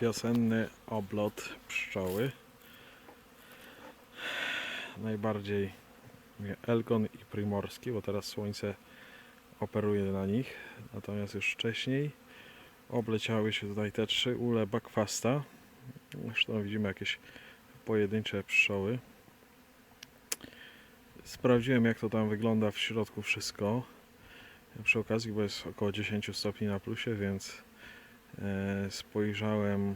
wiosenny oblot pszczoły. Najbardziej Elgon i Primorski, bo teraz słońce operuje na nich. Natomiast już wcześniej obleciały się tutaj te trzy ule bakwasta. Zresztą widzimy jakieś pojedyncze pszczoły. Sprawdziłem jak to tam wygląda w środku wszystko. Przy okazji, bo jest około 10 stopni na plusie, więc spojrzałem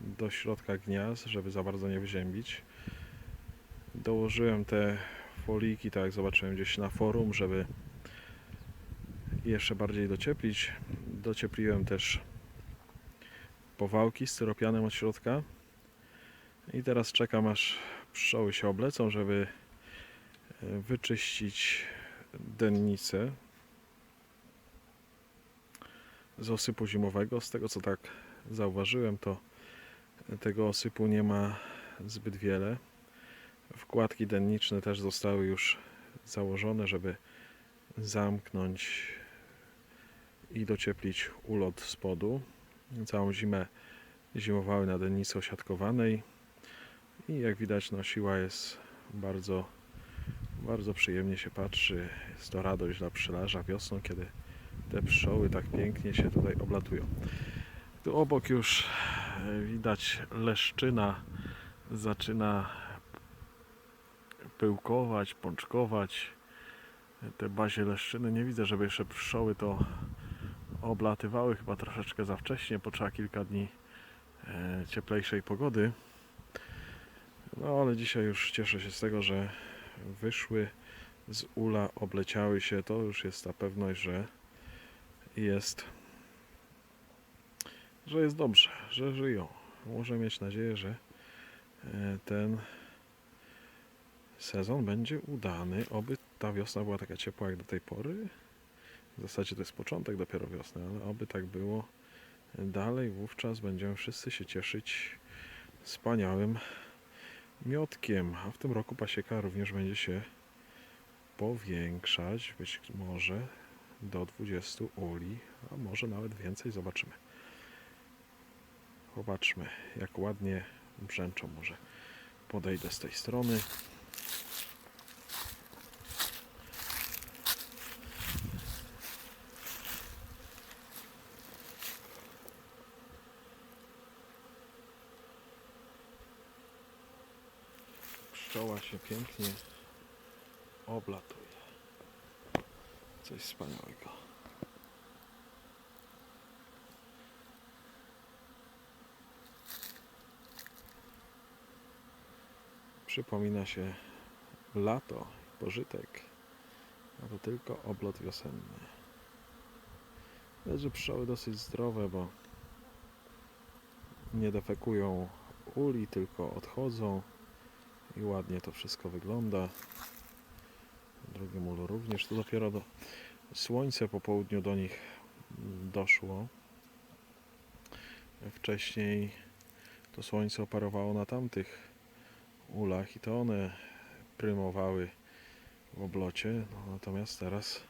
do środka gniazd, żeby za bardzo nie wyziębić. Dołożyłem te foliki, tak jak zobaczyłem gdzieś na forum, żeby jeszcze bardziej docieplić. Dociepliłem też powałki styropianem od środka. I teraz czekam aż pszczoły się oblecą, żeby e, wyczyścić dennicę z osypu zimowego. Z tego co tak zauważyłem, to tego osypu nie ma zbyt wiele. Wkładki denniczne też zostały już założone, żeby zamknąć i docieplić ulot spodu. Całą zimę zimowały na dennicy osiadkowanej i jak widać no siła jest bardzo bardzo przyjemnie się patrzy. Jest to radość dla pszczelarza wiosną, kiedy te pszczoły tak pięknie się tutaj oblatują. Tu obok już e, widać leszczyna zaczyna pyłkować, pączkować. Te bazie leszczyny nie widzę, żeby jeszcze pszczoły to oblatywały. Chyba troszeczkę za wcześnie, potrzeba kilka dni e, cieplejszej pogody. No ale dzisiaj już cieszę się z tego, że wyszły z ula, obleciały się. To już jest ta pewność, że jest, że jest dobrze, że żyją. Może mieć nadzieję, że e, ten sezon będzie udany. Oby ta wiosna była taka ciepła jak do tej pory. W zasadzie to jest początek dopiero wiosny, ale oby tak było dalej. Wówczas będziemy wszyscy się cieszyć wspaniałym miotkiem. A w tym roku pasieka również będzie się powiększać. Być może do 20 uli, a może nawet więcej. Zobaczymy. Zobaczmy, jak ładnie brzęczą. Może podejdę z tej strony. Pszczoła się pięknie oblatuje. Coś wspaniałego. Przypomina się lato, pożytek, a to tylko oblot wiosenny. Leży pszczoły dosyć zdrowe, bo nie defekują uli, tylko odchodzą i ładnie to wszystko wygląda. W drugim ulu również. Tu dopiero do słońce po południu do nich doszło. Wcześniej to słońce operowało na tamtych ulach i to one prymowały w oblocie. No, natomiast teraz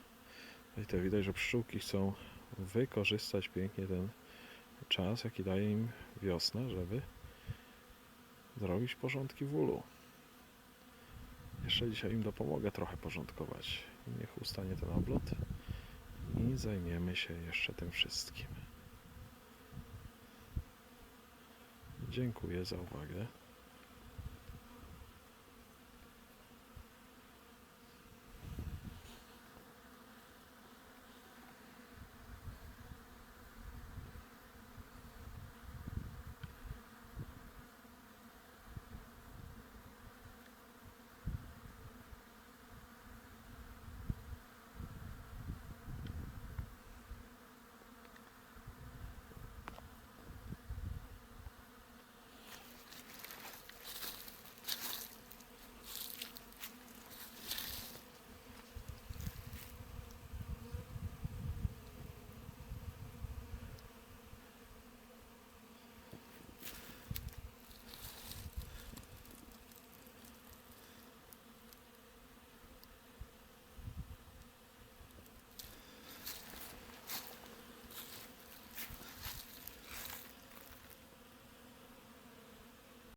tutaj widać, że pszczółki chcą wykorzystać pięknie ten czas, jaki daje im wiosna, żeby zrobić porządki w ulu. Jeszcze dzisiaj im dopomogę trochę porządkować. Niech ustanie ten oblot i zajmiemy się jeszcze tym wszystkim. Dziękuję za uwagę.